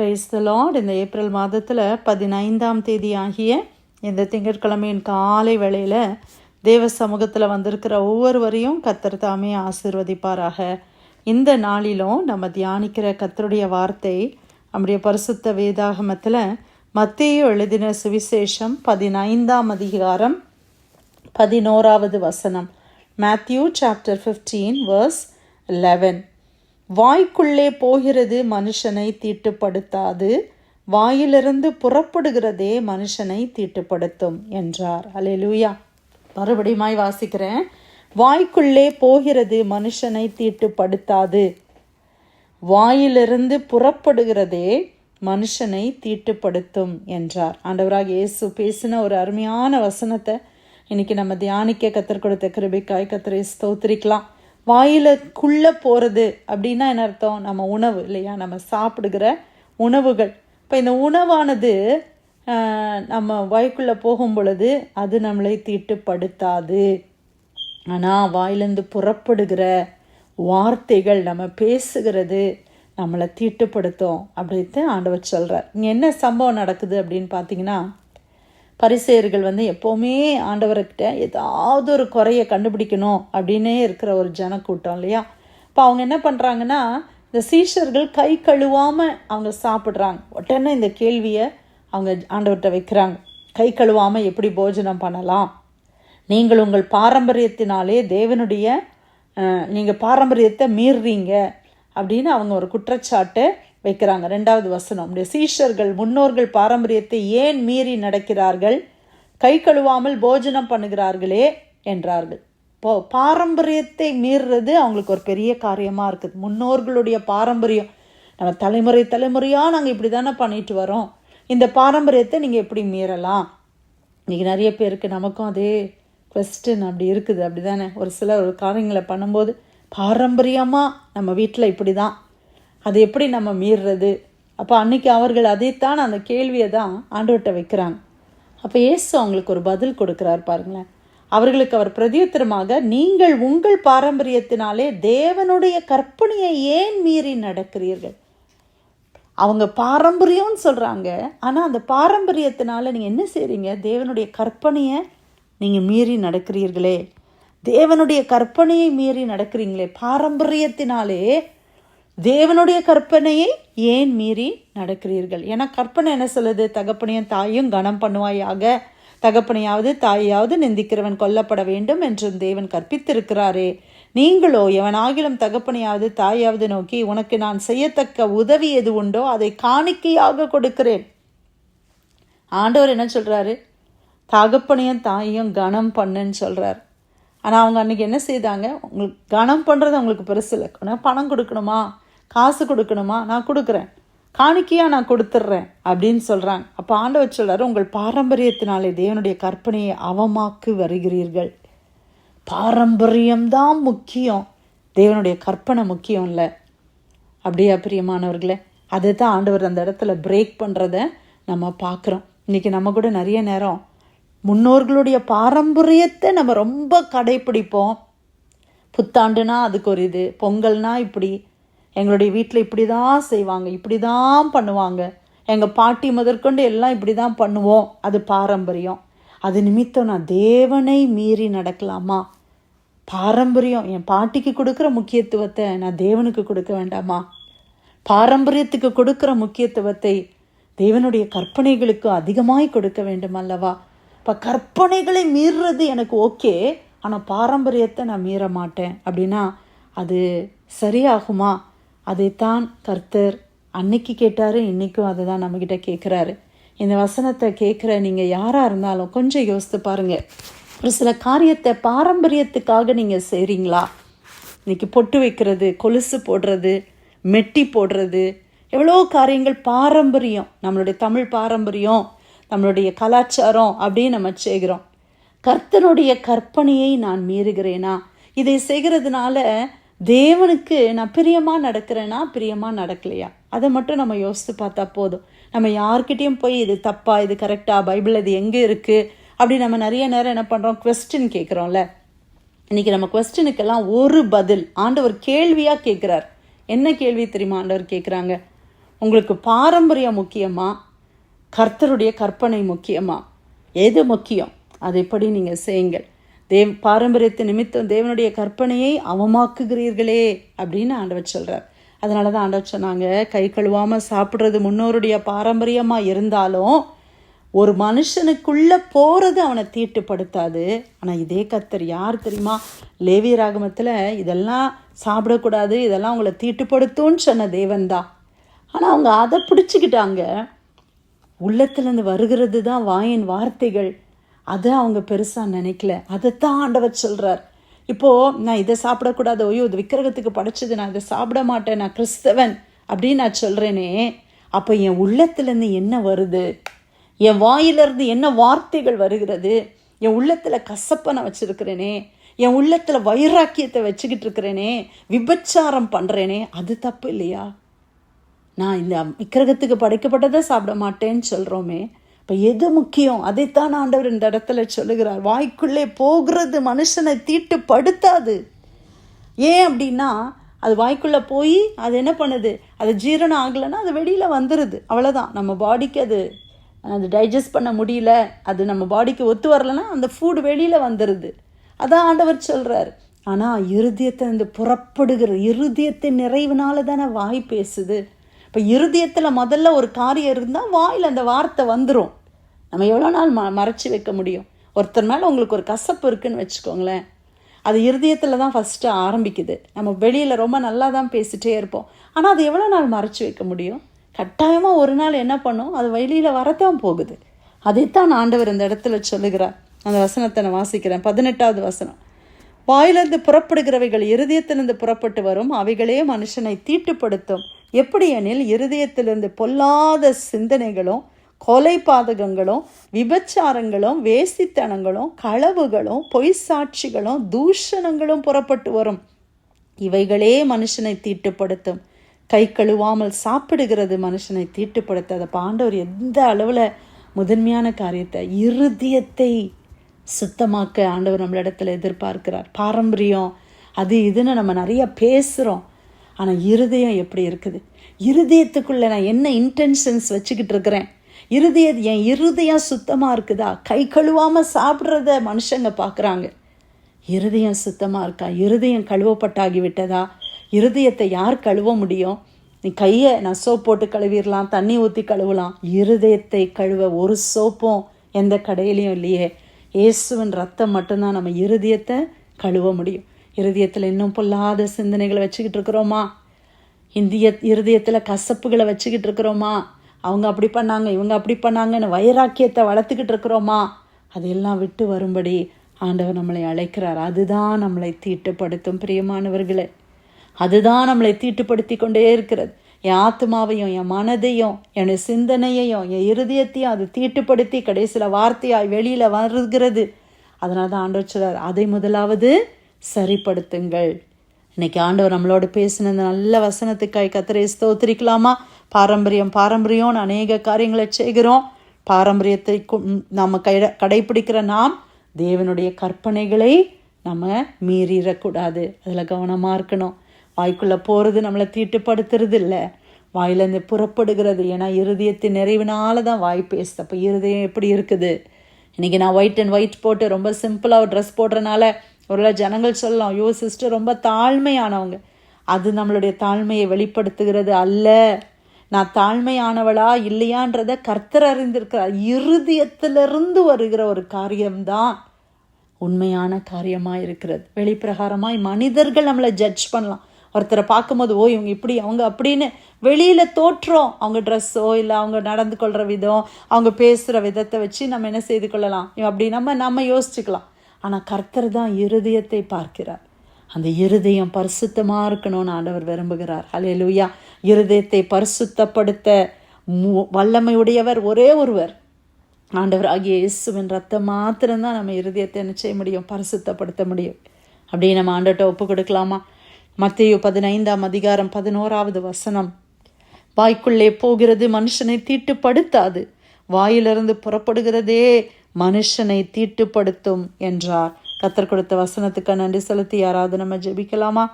Price the Lord இந்த April மாதத்தில் பதினைந்தாம் தேதி ஆகிய இந்த திங்கட்கிழமையின் காலை வேளையில் தேவ சமூகத்தில் வந்திருக்கிற ஒவ்வொருவரையும் கத்தர் தாமே ஆசிர்வதிப்பாராக. இந்த நாளிலும் நம்ம தியானிக்கிற கத்தருடைய வார்த்தை நம்முடைய பரிசுத்த வேதாகமத்தில் மத்திய எழுதின சுவிசேஷம் பதினைந்தாம் அதிகாரம் பதினோராவது வசனம். Matthew chapter fifteen verse eleven வாய்க்குள்ளே போகிறது மனுஷனை தீட்டுப்படுத்தாது. வாயிலிருந்து புறப்படுகிறதே மனுஷனை தீட்டுப்படுத்தும் என்றார். அல்லேலூயா மறுபடியுமாய் வாசிக்கிறேன். வாய்க்குள்ளே போகிறது மனுஷனை தீட்டுப்படுத்தாது. வாயிலிருந்து புறப்படுகிறதே மனுஷனை தீட்டுப்படுத்தும் என்றார். ஆண்டவராக இயேசு பேசின ஒரு அருமையான வசனத்தை இன்னைக்கு நம்ம தியானிக்க கத்தர் கொடுத்த கிருபிக்காய் கத்தரை ஸ்தோத்திரிக்கலாம். வாயிலுக்குள்ளே போகிறது அப்படின்னா என்ன அர்த்தம்? நம்ம உணவு இல்லையா? நம்ம சாப்பிடுகிற உணவுகள். இப்போ இந்த உணவானது நம்ம வாய்க்குள்ளே போகும் பொழுது அது நம்மளை தீட்டுப்படுத்தாது. ஆனால் வாயிலிருந்து புறப்படுகிற வார்த்தைகள் நம்ம பேசுகிறது நம்மளை தீட்டுப்படுத்தும் அப்படின்னு ஆண்டவர் சொல்கிறார் இங்கே என்ன சம்பவம் நடக்குது அப்படின்னு பார்த்தீங்கன்னா பரிசேயர்கள் வந்து எப்போவுமே ஆண்டவர்கிட்ட ஏதாவது ஒரு குறையை கண்டுபிடிக்கணும் அப்படின்னே இருக்கிற ஒரு ஜனக்கூட்டம் இல்லையா? இப்போ அவங்க என்ன பண்ணுறாங்கன்னா இந்த சீஷர்கள் கை கழுவாமல் அவங்க சாப்பிட்றாங்க. உடனே இந்த கேள்வியை அவங்க ஆண்டவர்கிட்ட வைக்கிறாங்க. கை கழுவாமல் எப்படி போஜனம் பண்ணலாம்? நீங்கள் உங்கள் பாரம்பரியத்தினாலே தேவனுடைய நீங்கள் பாரம்பரியத்தை மீறுறீங்க அப்படின்னு அவங்க ஒரு குற்றச்சாட்டை வைக்கிறாங்க. ரெண்டாவது வசனம். நம்முடைய சீஷர்கள் முன்னோர்கள் பாரம்பரியத்தை ஏன் மீறி நடக்கிறார்கள்? கை கழுவாமல் போஜனம் பண்ணுகிறார்களே என்றார்கள். இப்போ பாரம்பரியத்தை மீறுறது அவங்களுக்கு ஒரு பெரிய காரியமாக இருக்குது. முன்னோர்களுடைய பாரம்பரியம். நம்ம தலைமுறை தலைமுறையாக நாங்கள் இப்படி தானே பண்ணிட்டு வரோம். இந்த பாரம்பரியத்தை நீங்கள் எப்படி மீறலாம்? இன்றைக்கி நிறைய பேருக்கு நமக்கும் அதே கொஸ்டின் அப்படி இருக்குது. அப்படி தானே ஒரு சில ஒரு காரியங்களை பண்ணும்போது பாரம்பரியமாக நம்ம வீட்டில் இப்படி தான் அது எப்படி நம்ம மீறுறது? அப்போ அன்னைக்கு அவர்கள் அதைத்தான் அந்த கேள்வியை தான் ஆண்டவர்கிட்ட வைக்கிறாங்க. அப்போ ஏசு அவங்களுக்கு ஒரு பதில் கொடுக்குறாரு பாருங்களேன். அவர்களுக்கு அவர் பிரதியுத்தரமாக நீங்கள் உங்கள் பாரம்பரியத்தினாலே தேவனுடைய கற்பனையை ஏன் மீறி நடக்கிறீர்கள்? அவங்க பாரம்பரியம்னு சொல்கிறாங்க ஆனால் அந்த பாரம்பரியத்தினால நீங்கள் என்ன செய்கிறீங்க தேவனுடைய கற்பனையை நீங்கள் மீறி நடக்கிறீர்களே. தேவனுடைய கற்பனையை மீறி நடக்கிறீங்களே. பாரம்பரியத்தினாலே தேவனுடைய கற்பனையை ஏன் மீறி நடக்கிறீர்கள்? ஏன்னா கற்பனை என்ன சொல்லுது? தகப்பனையும் தாயும் கனம் பண்ணுவாயாக. தகப்பனையாவது தாயாவது நிந்திக்கிறவன் கொல்லப்பட வேண்டும் என்றும் தேவன் கற்பித்திருக்கிறாரே. நீங்களோ எவனாகிலும் தகப்பனையாவது தாயாவது நோக்கி உனக்கு நான் செய்யத்தக்க உதவி எது உண்டோ அதை காணிக்கையாக கொடுக்கிறேன். ஆண்டவர் என்ன சொல்கிறாரு தகப்பனையும் தாயையும் கனம் பண்ணுன்னு சொல்கிறார் ஆனால் அவங்க அன்றைக்கி என்ன செய்தாங்க? உங்களுக்கு கனம் பண்ணுறது அவங்களுக்கு பெருசு இல்லை. பணம் கொடுக்கணுமா? காசு கொடுக்கணுமா? நான் கொடுக்குறேன். காணிக்கையாக நான் கொடுத்துட்றேன் அப்படின்னு சொல்கிறாங்க அப்போ ஆண்டவர் சொல்கிறார் உங்கள் பாரம்பரியத்தினாலே தேவனுடைய கற்பனையை அவமாக்கு வருகிறீர்கள். பாரம்பரியம்தான் முக்கியம். தேவனுடைய கற்பனை முக்கியம் இல்லை. அப்படியா பிரியமானவர்களே? அதை தான் ஆண்டவர் அந்த இடத்துல பிரேக் பண்ணுறத நம்ம பார்க்குறோம். இன்றைக்கி நம்ம கூட நிறைய நேரம் முன்னோர்களுடைய பாரம்பரியத்தை நம்ம ரொம்ப கடைப்பிடிப்போம். புத்தாண்டுனா அதுக்கு ஒரு இது பொங்கல்னா இப்படி எங்களுடைய வீட்டில் இப்படி தான் செய்வாங்க இப்படி தான் பண்ணுவாங்க. எங்கள் பாட்டி முதற்கொண்டு எல்லாம் இப்படி தான் பண்ணுவோம். அது பாரம்பரியம். அது நிமித்தம் நான் தேவனை மீறி நடக்கலாமா? பாரம்பரியம். என் பாட்டிக்கு கொடுக்குற முக்கியத்துவத்தை நான் தேவனுக்கு கொடுக்க வேண்டாமா? பாரம்பரியத்துக்கு கொடுக்குற முக்கியத்துவத்தை தேவனுடைய கற்பனைகளுக்கு அதிகமாய் கொடுக்க வேண்டும் அல்லவா இப்போ கற்பனைகளை மீறுறது எனக்கு ஓகே ஆனால் பாரம்பரியத்தை நான் மீற மாட்டேன். அப்படின்னா அது சரியாகுமா? அதைத்தான் கர்த்தர் அன்னைக்கு கேட்டார் இன்றைக்கும் அதை தான் நம்மக்கிட்ட கேட்குறாரு இந்த வசனத்தை கேட்குற நீங்கள் யாராக இருந்தாலும் கொஞ்சம் யோசித்து பாருங்கள் ஒரு சில காரியத்தை பாரம்பரியத்துக்காக நீங்கள் செய்கிறீங்களா இன்றைக்கி பொட்டு வைக்கிறது கொலுசு போடுறது மெட்டி போடுறது எவ்வளோ காரியங்கள் பாரம்பரியம். நம்மளுடைய தமிழ் பாரம்பரியம் நம்மளுடைய கலாச்சாரம் அப்படின்னு நம்ம செய்கிறோம். கர்த்தனுடைய கற்பனையை நான் மீறுகிறேனா? இதை செய்கிறதுனால தேவனுக்கு நான் பிரியமாக நடக்கிறேன்னா பிரியமாக நடக்கலையா? அதை மட்டும் நம்ம யோசித்து பார்த்தா போதும். நம்ம யார்கிட்டயும் போய் இது தப்பா இது கரெக்டாக பைபிள் இது எங்கே இருக்குது அப்படி நம்ம நிறைய நேரம் என்ன பண்ணுறோம் கொஸ்டின் கேட்குறோம்ல. இன்றைக்கி நம்ம கொஸ்டினுக்கெல்லாம் ஒரு பதில். ஆண்டவர் கேள்வியாக கேட்குறார். என்ன கேள்வி தெரியுமா ஆண்டவர் கேட்குறாங்க? உங்களுக்கு பாரம்பரியம் முக்கியமா? கர்த்தருடைய கற்பனை முக்கியமா? எது முக்கியம்? அதைப்படி நீங்கள் செய்யுங்கள். தேவ் பாரம்பரியத்தை நிமித்தம் தேவனுடைய கற்பனையை அவமாக்குகிறீர்களே அப்படின்னு ஆண்டவர் சொல்கிறார் அதனால தான் ஆண்டவர் சொன்னாங்க கை கழுவாமல் சாப்பிட்றது முன்னோருடைய பாரம்பரியமாக இருந்தாலும் ஒரு மனுஷனுக்குள்ளே போகிறது அவனை தீட்டுப்படுத்தாது. ஆனால் இதே கத்தர் யார் தெரியுமா? லேவிய ராகமத்தில் இதெல்லாம் சாப்பிடக்கூடாது இதெல்லாம் அவங்கள தீட்டுப்படுத்தும்னு சொன்ன தேவன்தான். ஆனால் அவங்க அதை பிடிச்சிக்கிட்டாங்க. உள்ளத்துலேருந்து வருகிறது தான் வாயின் வார்த்தைகள். அதை அவங்க பெருசாக நினைக்கல. அதைத்தான் ஆண்டவர் சொல்கிறார் இப்போது நான் இதை சாப்பிடக்கூடாது. ஐயோ இது விக்கிரகத்துக்கு படைச்சது. நான் இதை சாப்பிட மாட்டேன். நான் கிறிஸ்தவன் அப்படின்னு நான் சொல்கிறேனே அப்போ என் உள்ளத்துலேருந்து என்ன வருது? என் வாயிலிருந்து என்ன வார்த்தைகள் வருகிறது? என் உள்ளத்தில் கசப்பை நான் வச்சுருக்கிறேனே. என் உள்ளத்தில் வைராக்கியத்தை வச்சுக்கிட்டு இருக்கிறேனே. விபச்சாரம் பண்ணுறேனே அது தப்பு இல்லையா? நான் இந்த விக்கிரகத்துக்கு படைக்கப்பட்டதை சாப்பிட மாட்டேன்னு சொல்கிறோமே இப்போ எது முக்கியம்? அதைத்தான் ஆண்டவர் இந்த இடத்துல சொல்லுகிறார். வாய்க்குள்ளே போகிறது மனுஷனை தீட்டுப்படுத்தாது. ஏன் அப்படின்னா அது வாய்க்குள்ளே போய் அது என்ன பண்ணுது? அது ஜீரணம் ஆகலைன்னா அது வெளியில் வந்துடுது அவ்வளோதான் நம்ம பாடிக்கு அது அது டைஜஸ்ட் பண்ண முடியல. அது நம்ம பாடிக்கு ஒத்து வரலைன்னா அந்த ஃபுட் வெளியில் வந்துடுது அதான் ஆண்டவர் சொல்கிறார் ஆனால் இருதயத்தை இந்த புறப்படுகிற இருதயத்தின் நிறைவுனால தானே வாய் பேசுது. இப்போ இருதயத்தில் முதல்ல ஒரு காரியம் இருந்தால் வாயில் அந்த வார்த்தை வந்துடும் நம்ம எவ்வளோ நாள் ம மறைச்சி வைக்க முடியும்? ஒருத்தர் மேலே உங்களுக்கு ஒரு கசப்பு இருக்குன்னு வச்சுக்கோங்களேன். அது இருதயத்தில் தான் ஃபஸ்ட்டு ஆரம்பிக்குது. நம்ம வெளியில் ரொம்ப நல்லா தான் பேசிகிட்டே இருப்போம். ஆனால் அது எவ்வளோ நாள் மறைச்சி வைக்க முடியும்? கட்டாயமாக ஒரு நாள் என்ன பண்ணும்? அது வெளியில் வரத்தான் போகுது. அதைத்தான் ஆண்டவர் இந்த இடத்துல சொல்லுகிறார். அந்த வசனத்தை நான் வாசிக்கிறேன். பதினெட்டாவது வசனம். வாயிலிருந்து புறப்படுகிறவைகள் இருதயத்திலிருந்து புறப்பட்டு வரும். அவைகளே மனுஷனை தீட்டுப்படுத்தும். எப்படி எனில் இருதயத்திலிருந்து பொல்லாத சிந்தனைகளும் கொலை பாதகங்களும் விபச்சாரங்களும் வேசித்தனங்களும் களவுகளும் பொய் சாட்சிகளும் தூஷணங்களும் புறப்பட்டு வரும். இவைகளே மனுஷனை தீட்டுப்படுத்தும். கை கழுவாமல் சாப்பிடுகிறது மனுஷனை தீட்டுப்படுத்த. அதை பாண்டவர் எந்த அளவில் முதன்மையான காரியத்தை இருதயத்தை சுத்தமாக்க ஆண்டவர் நம்மளிடத்துல எதிர்பார்க்கிறார். பாரம்பரியம் அது இதுன்னு நம்ம நிறைய பேசுகிறோம் ஆனால் இருதயம் எப்படி இருக்குது? இருதயத்துக்குள்ளே நான் என்ன இன்டென்ஷன்ஸ் வச்சுக்கிட்டு இருக்கிறேன்? இருதய என் இருதயம் சுத்தமாக இருக்குதா? கை கழுவாமல் சாப்பிட்றத மனுஷங்க பார்க்குறாங்க. இருதயம் சுத்தமாக இருக்கா? இருதயம் கழுவப்பட்டாகி விட்டதா? இருதயத்தை யார் கழுவ முடியும்? நீ கையை நான் சோப் போட்டு கழுவிடலாம் தண்ணி ஊற்றி கழுவலாம். இருதயத்தை கழுவ ஒரு சோப்பும் எந்த கடையிலையும் இல்லையே. இயேசுவின் ரத்தம் மட்டும்தான் நம்ம இருதயத்தை கழுவ முடியும். இருதயத்தில் இன்னும் பொல்லாத சிந்தனைகளை வச்சுக்கிட்டு இருக்கிறோமா? இந்திய இருதயத்தில் கசப்புகளை வச்சுக்கிட்டு இருக்கிறோமா? அவங்க அப்படி பண்ணாங்க இவங்க அப்படி பண்ணாங்கன்னு வைராக்கியத்தை வளர்த்துக்கிட்டு இருக்கிறோமா? அதையெல்லாம் விட்டு வரும்படி ஆண்டவர் நம்மளை அழைக்கிறார். அதுதான் நம்மளை தீட்டுப்படுத்தும் பிரியமானவர்களே. அதுதான் நம்மளை தீட்டுப்படுத்தி கொண்டே இருக்கிறது. என் ஆத்மாவையும் என் மனதையும் என் சிந்தனையையும் என் இருதயத்தையும் அது தீட்டுப்படுத்தி கடைசியில் வார்த்தையாய் வெளியில் வருகிறது. அதனால தான் ஆண்டவர் அதை முதலாவது சரிப்படுத்துங்கள். இன்னைக்கு ஆண்டவர் நம்மளோட பேசின இந்த நல்ல வசனத்துக்காய் கத்திரை ஸ்தோத்திரிக்கலாமா? பாரம்பரியம் பாரம்பரியம்னு அநேக காரியங்களை செய்கிறோம். பாரம்பரியத்தை நம்ம கை கடைபிடிக்கிற நாம் தேவனுடைய கற்பனைகளை நம்ம மீறிடக்கூடாது. அதில் கவனமாக இருக்கணும். வாய்க்குள்ளே போகிறது நம்மளை தீட்டுப்படுத்துறது இல்லை வாயிலேருந்து புறப்படுகிறது. ஏன்னா இருதயத்தின் நிறைவினால தான் வாய் பேசுது. அப்போ இருதயம் எப்படி இருக்குது? இன்றைக்கி நான் ஒயிட் அண்ட் ஒயிட் போட்டு ரொம்ப சிம்பிளாக ட்ரெஸ் போடுறனால ஒரு ஜனங்கள் சொல்லலாம் யோ சிஸ்டர் ரொம்ப தாழ்மையானவங்க. அது நம்மளுடைய தாழ்மையை வெளிப்படுத்துகிறது அல்ல. நான் தாழ்மையானவளா இல்லையான்றத கர்த்தர் அறிந்திருக்கிறார். இருதயத்திலிருந்து வருகிற ஒரு காரியம்தான் உண்மையான காரியமாக இருக்கிறது வெளிப்பிரகாரமாய் மனிதர்கள் நம்மளை ஜட்ஜ் பண்ணலாம். ஒருத்தரை பார்க்கும்போது ஓ இவங்க இப்படி அவங்க அப்படின்னு வெளியில் தோற்றோம். அவங்க ட்ரெஸ்ஸோ இல்லை அவங்க நடந்து கொள்கிற விதம் அவங்க பேசுகிற விதத்தை வச்சு நம்ம என்ன செய்து கொள்ளலாம்? அப்படி நம்ம நம்ம யோசிச்சுக்கலாம். ஆனால் கர்த்தர் தான் இருதயத்தை பார்க்கிறார். அந்த இருதயம் பரிசுத்தமாக இருக்கணும்னு ஆண்டவர் விரும்புகிறார். அலே லூயா இருதயத்தை பரிசுத்தப்படுத்த வல்லமையுடையவர் ஒரே ஒருவர். ஆண்டவர் ஆகிய இயேசுவின் ரத்தம் மாத்திரம்தான் நம்ம இருதயத்தை என்ன செய்ய முடியும்? பரிசுத்தப்படுத்த முடியும். அப்படியே நம்ம ஆண்டட்ட ஒப்பு கொடுக்கலாமா? மத்திய பதினைந்தாம் அதிகாரம் பதினோராவது வசனம். வாய்க்குள்ளே போகிறது மனுஷனை தீட்டுப்படுத்தாது. வாயிலிருந்து புறப்படுகிறதே மனுஷனை தீட்டுப்படுத்தும் என்றார். கத்தர் கொடுத்த வசனத்துக்கு நன்றி செலுத்தி யாராவது நம்ம ஜெபிக்கலாமா?